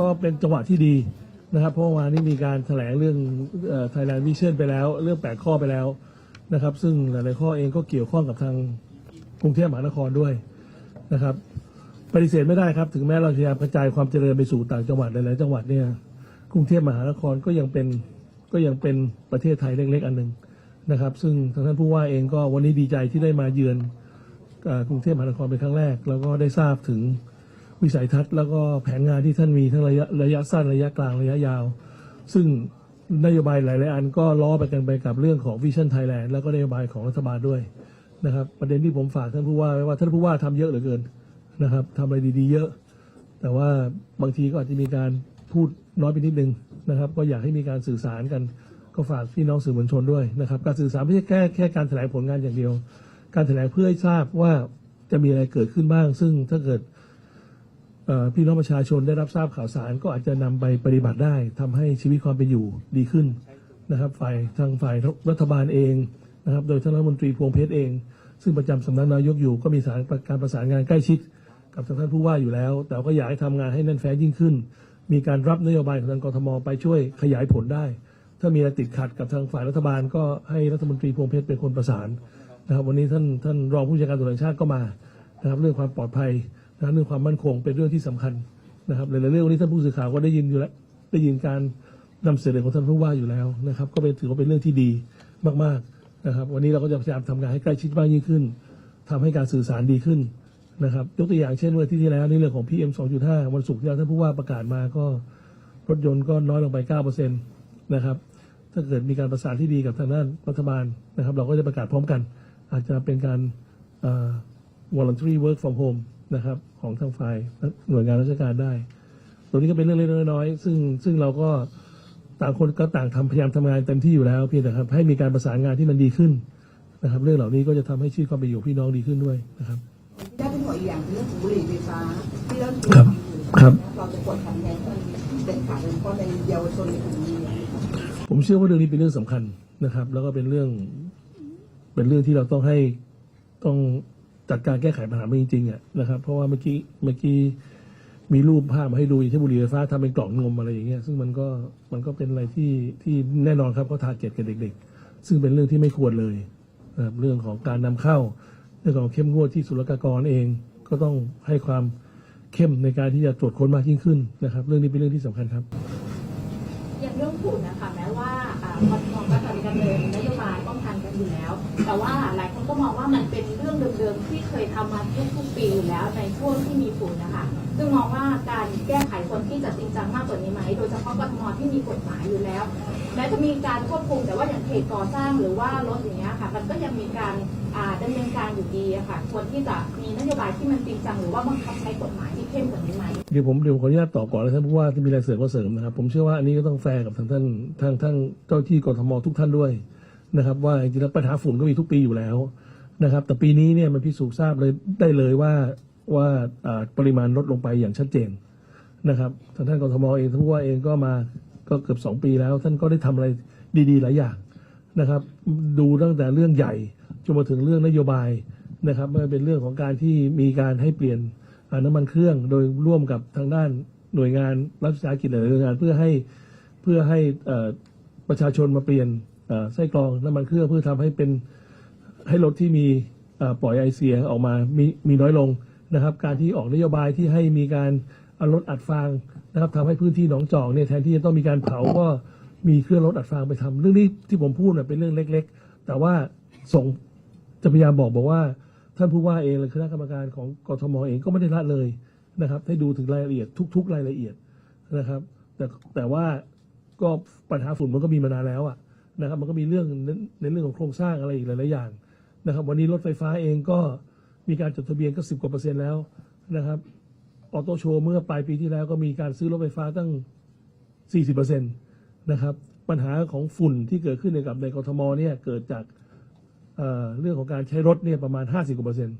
ก็เป็นจังหวะที่ดีนะครับ เพราะว่านี้มีการแถลงเรื่องไทยแลนด์วิชั่นไปแล้ว เรื่องแปดข้อไปแล้วนะครับ ซึ่งหลายๆข้อเองก็เกี่ยวข้องกับทางกรุงเทพมหานครด้วยนะครับ ปฏิเสธไม่ได้ครับ ถึงแม้เราพยายามกระจายความเจริญไปสู่ต่างจังหวัดหลายๆจังหวัดเนี่ยกรุงเทพมหานครก็ยังเป็นก็ยังเป็นประเทศไทยเล็กๆอันหนึ่งนะครับ ซึ่งทางท่านผู้ว่าเองก็วันนี้ดีใจที่ได้มาเยือนกรุงเทพมหานครเป็นครั้งแรก แล้วก็ได้ทราบถึง วิสัยทัศน์แล้วก็แผนงานที่ท่านมีทั้งระยะระยะสั้นระยะกลางระยะยาว ซึ่งนโยบายหลาย ๆ อันก็ล้อไปกันไปกับเรื่องของวิชั่นไทยแลนด์แล้วก็นโยบายของรัฐบาลด้วยนะครับ ประเด็นที่ผมฝากท่านผู้ว่าไว้ว่าท่านผู้ว่าทำเยอะเหลือเกินนะครับทำอะไรดี ๆ เยอะ แต่ว่าบางทีก็อาจจะมีการพูดน้อยไปนิดนึงนะครับ ก็อยากให้มีการสื่อสารกัน ก็ฝากพี่น้องสื่อมวลชนด้วยนะครับ การสื่อสารไม่ใช่แค่แค่การแถลงผลงานอย่างเดียว การแถลงเพื่อให้ทราบว่าจะมีอะไรเกิดขึ้นบ้าง ซึ่งถ้าเกิด พี่น้องประชาชนได้รับทราบข่าวสารก็อาจจะนำไปปฏิบัติได้ทำให้ชีวิตความเป็นอยู่ดีขึ้นนะครับฝ่ายทางฝ่ายรัฐบาลเองนะครับโดยท่านรัฐมนตรีพวงเพชรเอง ซึ่งประจำสำนักนายกอยู่ ก็มีสารการประสานงานใกล้ชิด กับทางท่านผู้ว่าอยู่แล้ว แต่ก็อยากให้ทำงานให้แน่นแฟ้นยิ่งขึ้น มีการรับนโยบายของทางกรทมไปช่วยขยายผลได้ ถ้ามีอะไรติดขัดกับทางฝ่ายรัฐบาล ก็ให้รัฐมนตรีพวงเพชรเป็นคนประสานนะครับวันนี้ท่านท่านรองผู้จัดการตำรวจแห่งชาติก็มานะครับเรื่องความปลอดภัย นะเรื่องความมั่นคงเป็นเรื่องที่สำคัญนะครับหลายๆเรื่องวันนี้ท่านผู้สื่อข่าวก็ได้ยินอยู่แล้วได้ยินการนำเสนอของท่านผู้ว่าอยู่แล้วนะครับ ก็เป็นถือว่าเป็นเรื่องที่ดีมากๆนะครับ วันนี้เราก็จะพยายามทำงานให้ใกล้ชิดมากยิ่งขึ้นทำให้การสื่อสารดีขึ้นนะครับ ยกตัวอย่างเช่นเมื่อที่ที่แล้วในเรื่องของ PM 2.5 วันศุกร์ที่ท่านผู้ว่าประกาศมาก็รถยนต์ก็น้อยลงไป9%นะครับถ้าเกิดมีการประสานที่ดีกับทางด้านรัฐบาลนะครับ เราก็จะประกาศพร้อมกัน อาจจะเป็นการ voluntary work from home นะครับ ของทางฝ่ายหน่วยงานราชการได้ตรงนี้ก็เป็นเรื่องเล็กๆน้อยๆซึ่งซึ่งเราก็ต่างคนก็ต่างทำพยายามทำงานเต็มที่อยู่แล้วเพียงแต่ครับ ให้มีการประสานงานที่มันดีขึ้นนะครับ เรื่องเหล่านี้ก็จะทำให้ชีวิตความเป็นอยู่ของพี่น้องดีขึ้นด้วยนะครับที่ได้เป็นหัวอีกอย่างคือเรื่องของบุหรี่ไฟฟ้าที่เริ่มครับครับเราจะกดทำแท้งมันเด็ดขาดโดยเฉพาะในเยาวชนในกลุ่มนี้ผมเชื่อว่าเรื่องนี้เป็นเรื่องสำคัญนะครับ แล้วก็เป็นเรื่องเป็นเรื่องที่เราต้องให้ต้อง จัดการแก้ไขปัญหามันจริงๆอะนะครับ เพราะว่าเมื่อกี้เมื่อกี้มีรูปภาพมาให้ดูที่บุรีไฟฟ้าทำเป็นกล่องนมอะไรอย่างเงี้ยซึ่งมันก็มันก็เป็นอะไรที่ที่แน่นอนครับเขาทาร์เก็ตกับเด็ก ๆ ซึ่งเป็นเรื่องที่ไม่ควรเลยนะครับเรื่องของการนำเข้า เรื่องของเข้มงวดที่ศุลกากรเองก็ต้องให้ความเข้มในการที่จะตรวจค้นมากยิ่งขึ้นนะครับ เรื่องนี้เป็นเรื่องที่สำคัญครับ อย่างเรื่องฝุ่นนะคะแม้ว่าอ่ากทมก็จะมีดำเนินนโยบายป้องกัน แต่ว่าหลายคนก็มองว่ามันเป็นเรื่องเดิมๆที่เคยทำมาทุกๆปีอยู่แล้วในช่วงที่มีฝุ่นนะคะซึ่งมองว่าการแก้ไขควรที่จะจริงจังมากกว่านี้ไหมโดยเฉพาะกทมที่มีกฎหมายอยู่แล้วแม้จะมีการควบคุมแต่ว่าอย่างเหตุก่อสร้างหรือว่ารถอย่างเงี้ยค่ะ มันก็ยังมีการอ่าดำเนินการอยู่ดีค่ะควรที่จะมีนโยบายที่มันจริงจังหรือว่าบังคับใช้กฎหมายที่เข้มกว่านี้ไหมเดี๋ยวผมเดี๋ยวขออนุญาตตอบก่อนแล้วท่านผู้ว่าที่มีรายเสริมก็เสริมนะครับผมเชื่อว่าอันนี้ก็ต้องแฟร์กับทางท่านทางทางเจ้าที่กทมทุกท่านด้วย นะครับ ว่าจริงๆแล้วปัญหาฝุ่นก็มีทุกปีอยู่แล้วนะครับ แต่ปีนี้เนี่ยมันพิสูจน์ทราบเลยได้เลยว่าว่าอ่าปริมาณลดลงไปอย่างชัดเจนนะครับทางท่านกทมเองท่านผู้ว่าเองก็มาก็เกือบสองปีแล้ว ท่านก็ได้ทำอะไรดีๆ หลายอย่างนะครับ ดูตั้งแต่เรื่องใหญ่จนมาถึงเรื่องนโยบายนะครับไม่ว่าเป็นเรื่องของการที่มีการให้เปลี่ยนอ่าน้ำมันเครื่องโดยร่วมกับทางด้านหน่วยงานรัฐวิสาหกิจหลายหน่วยงานเพื่อให้เพื่อให้เอ่อประชาชนมาเปลี่ยน ไส้กรองน้ำมันเครื่องเพื่อทำให้เป็นให้รถที่มีปล่อยไอเสียออกมามีมีน้อยลงนะครับ การที่ออกนโยบายที่ให้มีการเอารถอัดฟางนะครับทำให้พื้นที่หนองจอกเนี่ยแทนที่จะต้องมีการเผาก็มีเครื่องรถอัดฟางไปทำเรื่องนี้ที่ผมพูดเป็นเรื่องเล็ก ๆ แต่ว่าส่งจะพยายามบอกบอกว่า ท่านผู้ว่าเองหรือคณะกรรมการของกทมเองก็ไม่ได้ละเลยนะครับให้ดูถึงรายละเอียดทุก ๆ รายละเอียดนะครับ แต่แต่ว่าก็ปัญหาฝุ่นมันก็มีมานานแล้วอะ นะครับ มันก็มีเรื่องในในเรื่องของโครงสร้างอะไรอีกหลายๆอย่างนะครับ วันนี้รถไฟฟ้าเองก็มีการจดทะเบียนก็สิบกว่าเปอร์เซ็นต์แล้วนะครับออโต้โชว์เมื่อปลายปีที่แล้วก็มีการซื้อรถไฟฟ้าตั้ง 40%เปอร์เซ็นต์นะครับ ปัญหาของฝุ่นที่เกิดขึ้นในกับในกรทมเนี่ยเกิดจากเเรื่องของการใช้รถเนี่ยประมาณ 50กว่าเปอร์เซ็นต์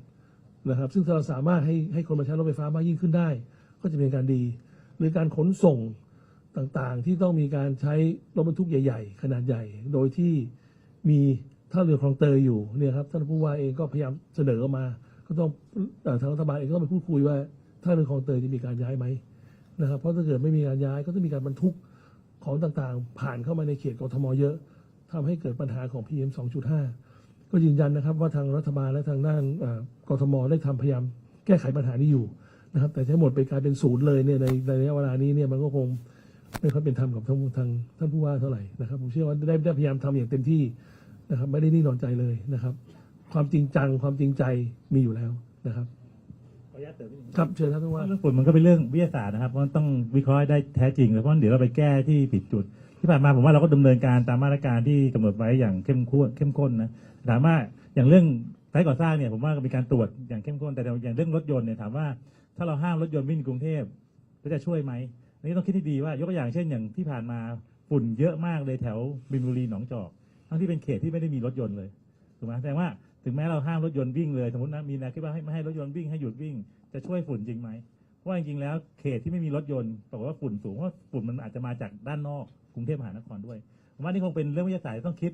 นะครับ ซึ่งถ้าเราสามารถให้ให้คนมาใช้รถไฟฟ้ามากยิ่งขึ้นได้ ก็จะเป็นการดี หรือการขนส่ง ต่างๆ ที่ต้องมีการใช้รถบรรทุกใหญ่ ๆ ขนาดใหญ่ โดยที่มีท่าเรือคลองเตยอยู่เนี่ยครับท่านผู้ว่าเองก็พยายามเสนอมาก็ต้องทางรัฐบาลเองก็ต้องไปพูดคุยว่าท่าเรือคลองเตยจะมีการย้ายไหมนะครับเพราะถ้าเกิดไม่มีการย้ายก็ต้องมีการบรรทุกของต่างๆ ผ่านเข้ามาในเขตกรทมเยอะทำให้เกิดปัญหาของ PM 2.5 ก็ยืนยันนะครับว่าทางรัฐบาลและทางด้านเอ่อกทมได้ทำพยายามแก้ไขปัญหานี้อยู่นะครับแต่ทั้งหมดไปกลายเป็นศูนย์เลยเนี่ยในระยะเวลานี้เนี่ยมันก็คง ไม่ค่อยเป็นธรรมกับทางทางท่านผู้ว่าเท่าไหร่นะครับ ผมเชื่อว่าได้ได้พยายามทำอย่างเต็มที่นะครับ ไม่ได้นิ่งนอนใจเลยนะครับ ความจริงจังความจริงใจมีอยู่แล้วนะครับขออนุญาตเติมนิดนึงครับเชิญครับท่านผู้ว่าเรื่องฝุ่นมันก็เป็นเรื่องวิทยาศาสตร์นะครับเพราะมันต้องวิเคราะห์ให้ได้แท้จริงเพราะเดี๋ยวเราไปแก้ที่ผิดจุด ที่ผ่านมาผมว่าเราก็ดำเนินการตามมาตรการที่กำหนดไว้อย่างเข้มข้นเข้มข้นนะถามว่าอย่างเรื่องไซต์ก่อสร้างเนี่ยผมว่าก็มีการตรวจอย่างเข้มข้นแต่อย่างเรื่องรถยนต์เนี่ยถามว่า ถ้าเราห้ามรถยนต์วิ่งในกรุงเทพก็จะช่วยไหมอั นนี้ต้องคิดให้ดีว่ายกตัวอย่างเช่นอย่างที่ผ่านมาฝุ่นเยอะมากเลยแถวบินบุรีหนองจอก ทั้งที่เป็นเขตที่ไม่ได้มีรถยนต์เลยถูกไหมแสดงว่าถึงแม้เราห้ามรถยนต์วิ่งเลยสมมตินะมีแนวคิดว่าให้ไม่ให้รถยนต์วิ่งให้หยุดวิ่งจะช่วยฝุ่นจริงไหมเพราะว่าจริงๆแล้วเขตที่ไม่มีรถยนต์บอกว่าฝุ่นสูงเพราะฝุ่นมันอาจจะมาจากด้านนอกกรุงเทพมหานครด้วยผมว่านี่คงเป็นเรื่องวิทยาศาสตร์ต้องคิด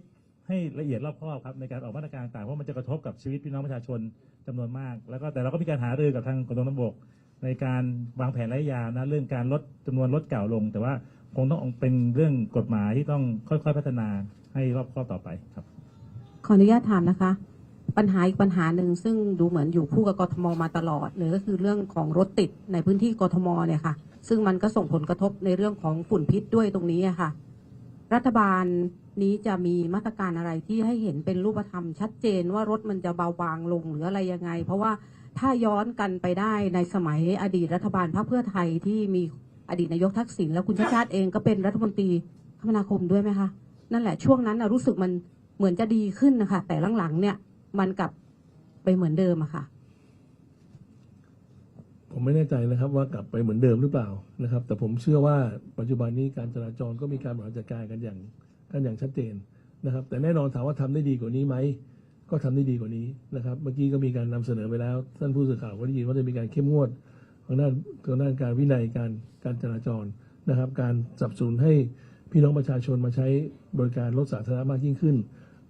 ให้ละเอียดรอบคอบครับในการออกมาตรการต่างเพราะมันจะกระทบกับชีวิตพี่น้องประชาชนจำนวนมาก แล้วก็แต่เราก็มีการหารือกับทางกรมทางบก ในการวางแผนระยะยาวนะเรื่องการลดจำนวนรถเก่าลง แต่ว่าคงต้องเป็นเรื่องกฎหมายที่ต้องค่อยๆพัฒนาให้รอบครอบต่อไปครับ ขออนุญาตถามนะคะ ปัญหาอีกปัญหาหนึ่งซึ่งดูเหมือนอยู่คู่กับกทมมาตลอดเลยก็คือเรื่องของรถติดในพื้นที่กทมเนี่ยค่ะ ซึ่งมันก็ส่งผลกระทบในเรื่องของฝุ่นพิษด้วยตรงนี้ค่ะ รัฐบาลนี้จะมีมาตรการอะไรที่ให้เห็นเป็นรูปธรรมชัดเจนว่ารถมันจะเบาบางลงหรืออะไรยังไง เพราะว่า ถ้าย้อนกันไปได้ในสมัยอดีตรัฐบาลพรรคเพื่อไทยที่มีอดีตนายกทักษิณแล้วคุณชาติชาติเองก็เป็นรัฐมนตรีคมนาคมด้วยไหมคะนั่นแหละช่วงนั้นนะรู้สึกมันเหมือนจะดีขึ้นนะคะแต่หลังๆเนี่ยมันกลับไปเหมือนเดิมอะค่ะ ผมไม่แน่ใจนะครับว่ากลับไปเหมือนเดิมหรือเปล่านะครับ แต่ผมเชื่อว่าปัจจุบันนี้การจราจรก็มีการบริหารจัดการกันอย่างกันอย่างชัดเจนนะครับ แต่แน่นอนถามว่าทำได้ดีกว่านี้ไหม ก็ทำได้ดีกว่านี้นะครับ เมื่อกี้ก็มีการนำเสนอไปแล้ว ท่านผู้สื่อข่าวก็ได้ยินว่าจะมีการเข้มงวดทางด้านทางด้านการวินัยการการจราจรนะครับ การสับสนให้พี่น้องประชาชนมาใช้บริการรถสาธารณะมากยิ่งขึ้น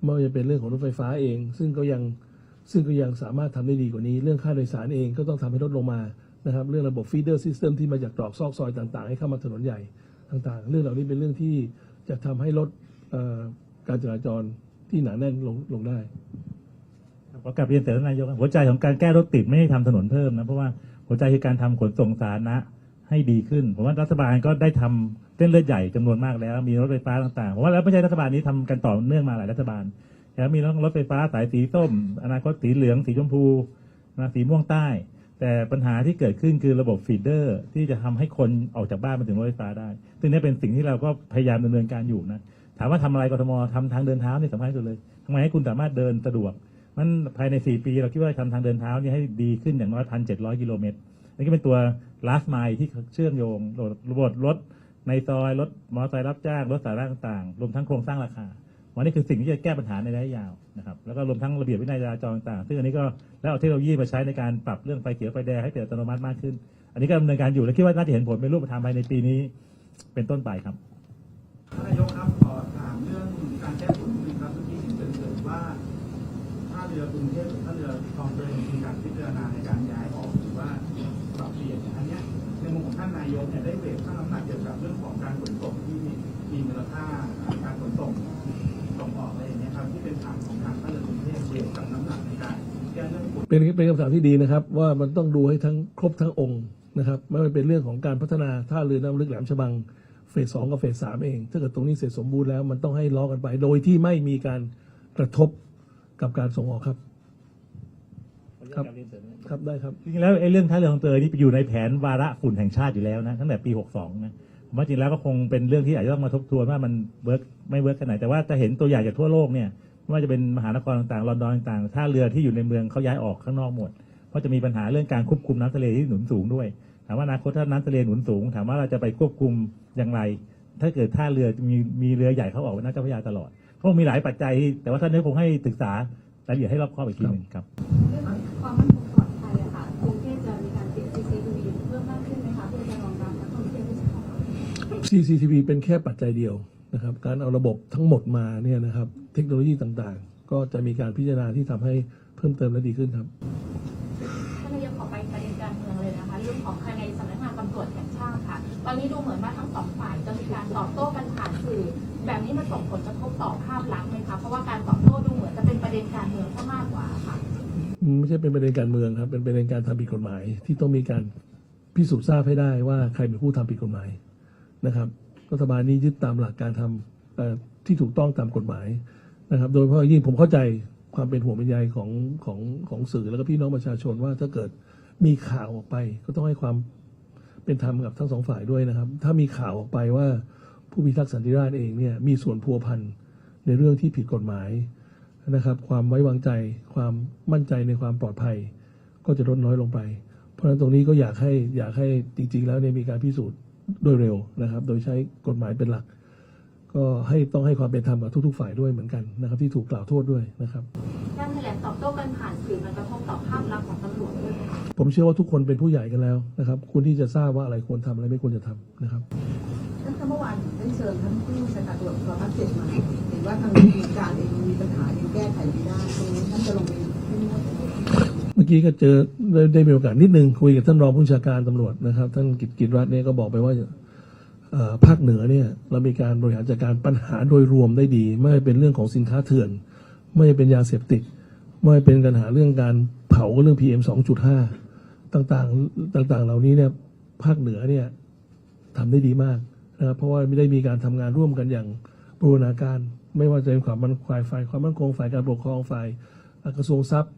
ไม่ว่าจะเป็นเรื่องของรถไฟฟ้าเอง ซึ่งก็ยังซึ่งก็ยังสามารถทำได้ดีกว่านี้ เรื่องค่าโดยสารเองก็ต้องทำให้ลดลงมานะครับ เรื่องระบบฟีเดอร์ซิสเต็มที่มาจากตรอกซอกซอยต่างๆ ให้เข้ามาถนนใหญ่ต่างๆ เรื่องเหล่านี้เป็นเรื่องที่จะทำให้ลดการจราจรที่หนาแน่นลงลงได้ ขอกลับเรียนแต่ท่านนายกหัวใจของการแก้รถติดไม่ได้ทำถนนเพิ่มนะเพราะว่าหัวใจคือการทำขนส่งสาธารณะให้ดีขึ้นผมว่ารัฐบาลก็ได้ทำเส้นเลือดใหญ่จำนวนมากแล้ว มีรถไฟฟ้าต่างๆผมว่าแล้วไม่ใช่รัฐบาลนี้ทำกันต่อเนื่องมาหลายรัฐบาลแล้วมีรถไฟฟ้าสายสีส้ม อนาคตสีเหลืองสีชมพูนะสีม่วงใต้ แต่ปัญหาที่เกิดขึ้นคือระบบฟีดเดอร์ ที่จะทำให้คนออกจากบ้านมาถึงรถไฟฟ้าได้ซึ่งนี่เป็นสิ่งที่เราก็พยายามดำเนินการอยู่นะถามว่าทำอะไรกทมทำทางเดินเท้านี่สำคัญที่สุดเลยทำไมให้คุณสามารถเดินสะดวก มันภายใน 4 ปีเราคิดว่าทำทางเดินเท้านี่ให้ดีขึ้นอย่างน้อยพันเจ็ดร้อยกิโลเมตรนี่ก็เป็นตัว last mile ที่เชื่อมโยงระบบรถในซอยรถมอเตอร์ไซค์รับจ้างรถสาธารณะต่างๆ รวมทั้งโครงสร้างราคาวันนี้คือสิ่งที่จะแก้ปัญหาในระยะยาวนะครับแล้วก็รวมทั้งระเบียบวินัยจราจรต่างๆซึ่งอันนี้ก็แล้วเอาเทคโนโลยีมาใช้ในการปรับเรื่องไฟเขียวไฟแดงให้เป็นอัตโนมัติมากขึ้น อันนี้ก็ดำเนินการอยู่และคิดว่าน่าจะเห็นผลเป็นรูปธรรมภายในปีนี้ เป็นต้นไปครับ รือกรุงเทพหรือท่าเรือคลองเตยมีการพิจารณาในการย้ายออกหรือว่าปรับเปลี่ยนอันเนี้ยในมุมของท่านนายกเนี่ยได้เวทข้างน้ำหนักเกี่ยวกับเรื่องของการขนส่งที่มีมูลค่าการขนส่งส่งออกอะไรอย่างเงี้ยครับที่เป็นฐานของทางท่าเรือกรุงเทพเวกับน้ำหนักในการแก้เรื่องฝุ่นเป็นเป็นคำถามที่ดีนะครับ ว่ามันต้องดูให้ทั้งครบทั้งองค์นะครับไม่ว่าเป็นเรื่องของการพัฒนาท่าเรือน้ำลึกแหลมฉบังเฟสสองกับเฟสสามเอง ถ้าเกิดตรงนี้เสร็จสมบูรณ์แล้วมันต้องให้ล้อกันไป โดยที่ไม่มีการกระทบ กับการส่งออกครับ ครับ ครับได้ครับ จริงๆแล้วไอ้เรื่องท่าเรือของเตยนี่อยู่ในแผนวาระฝุ่นแห่งชาติอยู่แล้วนะตั้งแต่ปี 62 นะผมว่าจริงแล้วก็คงเป็นเรื่องที่อาจจะต้องมาทบทวนว่ามันเวิร์กไม่เวิร์กขนาดไหนแต่ว่าจะเห็นตัวอย่างจากทั่วโลกเนี่ยไม่ว่าจะเป็นมหานครต่างๆลอนดอนต่างๆท่าเรือที่อยู่ในเมืองเขาย้ายออกข้างนอกหมด เพราะจะมีปัญหาเรื่องการควบคุมน้ำทะเลที่หนุนสูงด้วยถามว่าอนาคตถ้าน้ำทะเลหนุนสูง ถามว่าเราจะไปควบคุมอย่างไร ถ้าเกิดท่าเรือมีมีเรือใหญ่เข้าออกน่าจะพระยาตลอดเขาค งมีหลายปัจจัยที่แต่ว่าท่านนี้คงให้ศึกษารายละเอียดให้รอบคอบอีกทีหนึ่งครับ เรื่องความมั่นคงปลอดภัยอะค่ะกรุงเทพจะมีการติด CCTV เพิ่มมากขึ้นไหมคะเพื่อจะรองรับนักท่องเที่ยวที่จะเข้ามา CCTV เป็นแค่ปัจจัยเดียวนะครับ การเอาระบบทั้งหมดมาเนี่ยนะครับเทคโนโลยีต่างๆ ก็จะมีการพิจารณาที่ทำให้เพิ่มเติมและดีขึ้นครับ ท่านนายกขอไปประเด็นการเมืองเลยนะคะเรื่องของภายในสำนักงานตำรวจแห่งชาติค่ะ ตอนนี้ดูเหมือนว่าทั้งสองฝ่ายจะมีการตอบโต้กันผ่านสื่อ แบบนี้มันส่งผลกระทบต่อภาพลักษณ์ไหมคะ เพราะว่าการตอบโต้ดูเหมือนจะเป็นประเด็นการเมืองซะมากกว่าค่ะไม่ใช่เป็นประเด็นการเมืองครับ เป็นประเด็นการทำผิดกฎหมาย ที่ต้องมีการพิสูจน์ทราบให้ได้ว่าใครเป็นผู้ทำผิดกฎหมายนะครับรัฐบาลนี้ยึดตามหลักการทำเอ่อที่ถูกต้องตามกฎหมายนะครับ โดยเฉพาะยิ่งผมเข้าใจความเป็นห่วงเป็นใยของของของสื่อแล้วก็พี่น้องประชาชนว่าถ้าเกิดมีข่าวออกไป ก็ต้องให้ความเป็นธรรมกับทั้งสองฝ่ายด้วยนะครับ ถ้ามีข่าวออกไปว่า ผู้พิทักษ์สันติราษฎร์เองเนี่ยมีส่วนพัวพันในเรื่องที่ผิดกฎหมายนะครับ ความไว้วางใจความมั่นใจในความปลอดภัย ก็จะลดน้อยลงไป เพราะฉะนั้นตรงนี้ก็อยากให้อยากให้จริง ๆ แล้วเนี่ยมีการพิสูจน์โดยเร็วนะครับ โดยใช้กฎหมายเป็นหลัก ก็ให้ต้องให้ความเป็นธรรมกับทุก ๆ ฝ่ายด้วยเหมือนกันนะครับ ที่ถูกกล่าวโทษด้วยนะครับการแถลงตอบโต้กันผ่านสื่อมันกระทบต่อภาพลักษณ์ของตำรวจด้วยไหมคะผมเชื่อว่าทุกคนเป็นผู้ใหญ่กันแล้วนะครับควรที่จะทราบว่าอะไรควรทำอะไรไม่ควรจะทำนะครับท่านคะเมื่อวานได้เชิญท่านผู้บัญชาการตำรวจภูธรภาคเจ็ดมาเห็นว่าทางมีการเองมีปัญหายังแก้ไขไม่ได้ตรงนี้ท่านจะลงไปเข้มงวดยังไงเมื่อกี้ก็เจอได้ได้มีโอกาสนิดนึงคุยกับท่านรองผู้บัญชาการตำรวจนะครับ ท่านกิตกิจรัตน์เนี่ยก็บอกไปว่าเอ่อ ภาคเหนือเนี่ยเรามีการบริหารจัดการปัญหาโดยรวมได้ดี ไม่ว่าเป็นเรื่องของสินค้าเถื่อน ไม่ว่าเป็นยาเสพติด ไม่ว่าเป็นปัญหาเรื่องการเผาเรื่อง PM 2.5 ต่างๆต่างๆ เหล่านี้เนี่ยภาคเหนือเนี่ยทำได้ดีมากนะครับเพราะว่าไม่ได้มีการทำงานร่วมกันอย่างบูรณาการ ไม่ว่าจะเป็นความมันฝ่ายฝ่ายความมั่นคงฝ่ายการปกครองฝ่ายกระทรวงทรัพย์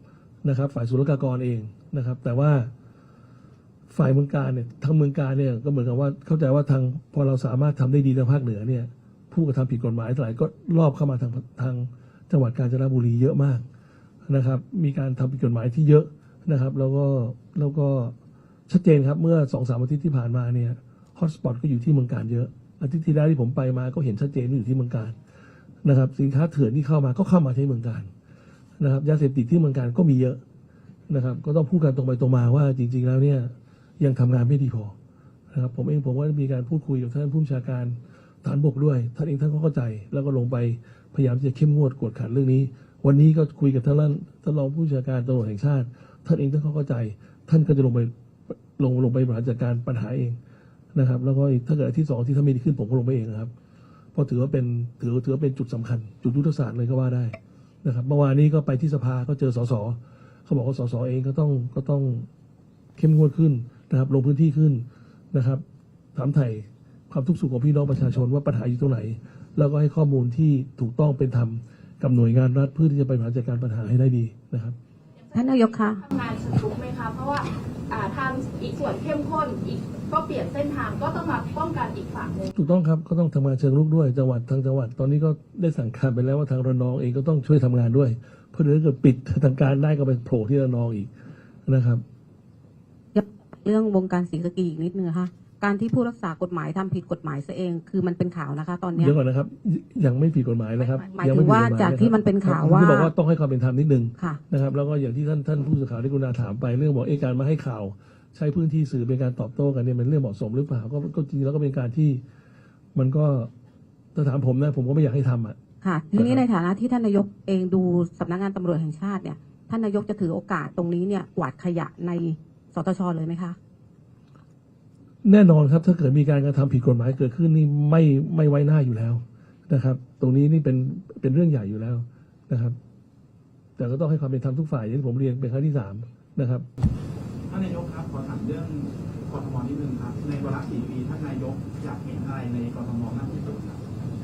นะครับ ฝ่ายศุลกากรเองนะครับ แต่ว่า ฝ่ายเมืองการเนี่ยทางเมืองการเนี่ยก็เหมือนกับว่าเข้าใจว่าทางพอเราสามารถทำได้ดีทางภาคเหนือเนี่ยผู้กระทำผิดกฎหมายหลายก็รอบเข้ามาทางทางจังหวัดกาญจนบุรีเยอะมากนะครับ มีการทำผิดกฎหมายที่เยอะนะครับ แล้วก็แล้วก็ชัดเจนครับเมื่อสองสามอาทิตย์ที่ผ่านมาเนี่ยฮอตสปอตก็อยู่ที่เมืองการเยอะอาทิตย์ที่แล้วที่ผมไปมาก็เห็นชัดเจนว่าอยู่ที่เมืองการนะครับ สินค้าเถื่อนที่เข้ามาก็เข้ามาที่เมืองการนะครับยาเสพติดที่เมืองการก็มีเยอะนะครับ ก็ต้องพูดกันตรงไปตรงมาว่าจริง ๆ แล้วเนี่ย ยังทำงานไม่ดีพอนะครับผมเองผมว่ามีการพูดคุยกับท่านผู้บัญชาการฐานบกด้วย ท่านเองท่านก็เข้าใจ แล้วก็ลงไปพยายามที่จะเข้มงวดกวดขันเรื่องนี้ วันนี้ก็คุยกับท่านรัฐท่านรองผู้บัญชาการตำรวจแห่งชาติ ท่านเองท่านเข้าใจ ท่านก็จะลงไปลงลงไปบริหารจัดการปัญหาเองนะครับ แล้วก็ถ้าเกิดที่สองที่ถ้าไม่ดีขึ้นผมก็ลงไปเองนะครับเพราะถือว่าเป็นถือถือว่าเป็นจุดสำคัญ จุดยุทธศาสตร์เลยก็ว่าได้นะครับเมื่อวานนี้ก็ไปที่สภาก็เจอสสเขาบอกว่าสสเองก็ต้องก็ต้องเข้มงวดขึ้น นะครับลงพื้นที่ขึ้นนะครับถามไถ่ความทุกข์สุขของพี่น้องประชาชนว่าปัญหาอยู่ตรงไหน แล้วก็ให้ข้อมูลที่ถูกต้องเป็นธรรมกับหน่วยงานรัฐเพื่อที่จะไปบริหารจัดการปัญหาให้ได้ดีนะครับท่านนายกคะทำงานสนุกไหมคะเพราะว่าอ่าทางอีกส่วนเข้มข้นอีกก็เปลี่ยนเส้นทางก็ต้องมาป้องกันอีกฝั่งหนึ่งถูกต้องครับก็ต้องทำงานเชิงลุกด้วยจังหวัดทางจังหวัดตอนนี้ก็ได้สั่งการไปแล้วว่าทางระนองเองก็ต้องช่วยทำงานด้วย เพราะเดี๋ยวถ้าเกิดปิดทางการได้ก็ไปโผล่ที่ระนองอีกนะครับ เรื่องวงการศรีกากีอีกนิดนึงนะคะการที่ผู้รักษากฎหมายทำผิดกฎหมายซะเอง คือมันเป็นข่าวนะคะ ตอนเนี้ยเดี๋ยวก่อนนะครับยยังไม่ผิดกฎหมายนะครับหมายถึงงไผิดกฎหว่าจากที่มันเป็นข่าวผมว่าที่บอกว่าต้องให้ความเป็นธรรมนิดนึงค่ะนะครับแล้วก็อย่างที่ท่านท่านผู้สื่อข่าวได้กรุณาถามไปเรื่องบอกเอะการมาให้ข่าว ใช้พื้นที่สื่อเป็นการตอบโต้กันเนี่ยเป็นเรื่องเหมาะสมหรือเปล่าก็ก็จริงๆแล้วก็เป็นการที่มันก็ถ้าถามผมนะผมก็ไม่อยากให้ทำอะค่ะทีนี้ในฐานะที่ท่านนายกเองดูสำนักงานตำรวจแห่งชาติเนี่ยท่านนายกจะถือโอกาสตรงนี้เนี่ยกวาดขยะใน สตชเลยไหมคะ แน่นอนครับ ถ้าเกิดมีการกระทำผิดกฎหมายเกิดขึ้นนี่ไม่ไม่ไว้หน้าอยู่แล้วนะครับ ตรงนี้นี่เป็นเป็นเรื่องใหญ่อยู่แล้วนะครับ แต่ก็ต้องให้ความเป็นธรรมทุกฝ่ายอย่างที่ผมเรียนเป็นครั้งที่สามนะครับท่านนายกครับขอถามเรื่องกทมนิดนึงครับ ในวาระสี่ปีท่านนายกอยากเห็นอะไรในกทมมากที่สุดครับ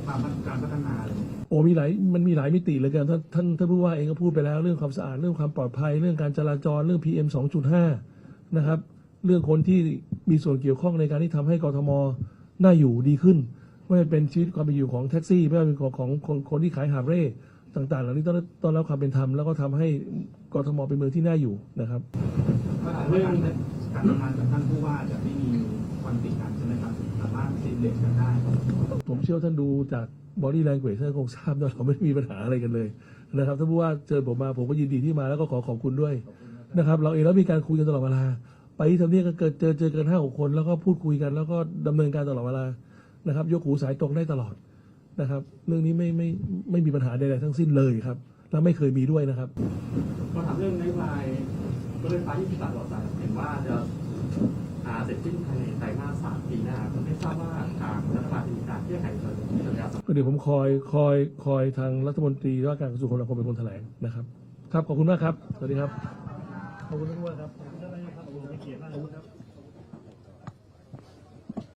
ความการพัฒนาเลยโอ้มีหลายมันมีหลายมิติเหลยกันท่านท่านท่านผู้ว่าเองก็พูดไปแล้วเรื่องความสะอาดเรื่องความปลอดภัย เรื่องการจราจรเรื่อง PM 2.5 นะครับ เรื่องคนที่มีส่วนเกี่ยวข้องในการที่ทำให้กทมน่าอยู่ดีขึ้น ไม่ว่าเป็นชีวิตความเป็นอยู่ของแท็กซี่ ไม่ว่าเป็นของของคนคนที่ขายหาบเร่ต่างๆ เหล่านี้ต้องต้องรับความเป็นธรรมแล้วก็ทำให้กทมเป็นเมืองที่น่าอยู่นะครับเรื่องการทำงานกับท่านผู้ว่าจะไม่มีวันติดกันใช่ไหมครับสามารถติดเด็กกันได้ผมเชื่อว่าท่านดูจากบอดี้แลง a g e ท่านคงทราบว่าเราไม่ได้มีปัญหาอะไรกันเลยนะครับถ้าพูดว่าเจอผมมาผมก็ยินดีที่มาแล้วก็ขอขอบคุณด้วย นะครับ เราเองแล้วมีการคุยกันตลอดเวลา ไปที่ทำเนียบก็เกิดเจอเจอกันห้าหกคนแล้วก็พูดคุยกัน แล้วก็ดำเนินการตลอดเวลานะครับ ยกหูสายตรงได้ตลอดนะครับ เรื่องนี้ไม่ไม่ไม่มีปัญหาใดๆทั้งสิ้นเลยครับ และไม่เคยมีด้วยนะครับมาถามเรื่องนโยบายรถไฟฟ้าที่พิตัดหลอดสายเห็นว่าจะอ่าเสร็จสิ้นภายในไตรมาสสามปีหน้าผมไม่ทราบว่าทางรัฐบาลจะมีการแก้ไขระยะก็เดี๋ยวผมคอยคอยคอยทางรัฐมนตรีว่าการกระทรวงคมนาคมเป็นคนแถลงนะครับ ครับขอบคุณมากครับ สวัสดีครับ ขอบคุณทุกท่านครับขอบคุณท่าายกครับขอบคุณที่เกียรติครับ